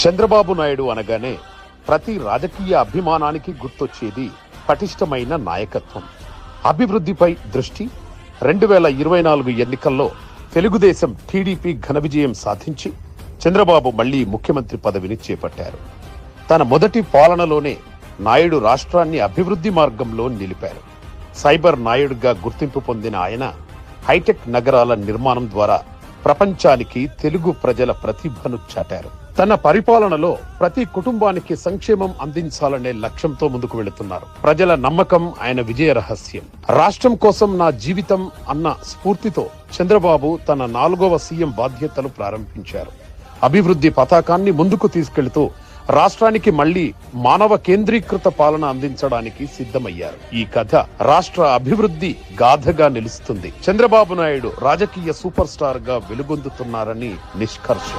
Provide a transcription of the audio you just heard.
చంద్రబాబు నాయుడు అనగానే ప్రతి రాజకీయ అభిమానానికి గుర్తొచ్చేది పటిష్టమైన నాయకత్వం. అభివృద్ధిపై దృష్టి రెండు వేల ఇరవై నాలుగు ఎన్నికల్లో తెలుగుదేశం టీడీపీ ఘన విజయం సాధించి చంద్రబాబు మళ్ళీ ముఖ్యమంత్రి పదవిని చేపట్టారు. తన మొదటి పాలనలోనే నాయుడు రాష్ట్రాన్ని అభివృద్ధి మార్గంలో నిలిపారు. సైబర్ నాయుడుగా గుర్తింపు పొందిన ఆయన హైటెక్ నగరాల నిర్మాణం ద్వారా ప్రపంచానికి తెలుగు ప్రజల ప్రతిభను చాటారు. తన పరిపాలనలో ప్రతి కుటుంబానికి సంక్షేమం అందించాలనే లక్ష్యంతో ముందుకు వెళుతున్నారు. ప్రజల నమ్మకం ఆయన విజయ రహస్యం. రాష్ట్రం కోసం నా జీవితం అన్న స్ఫూర్తితో చంద్రబాబు తన నాలుగవ సీఎం బాధ్యతలు ప్రారంభించారు. అభివృద్ధి పతాకాన్ని ముందుకు తీసుకెళ్తూ రాష్ట్రానికి మళ్ళీ మానవ కేంద్రీకృత పాలన అందించడానికి సిద్ధమయ్యారు. ఈ కథ రాష్ట్ర అభివృద్ధి గాథగా నిలుస్తుంది. చంద్రబాబు నాయుడు రాజకీయ సూపర్ స్టార్గా వెలుగొందుతున్నారని నిష్కర్ష.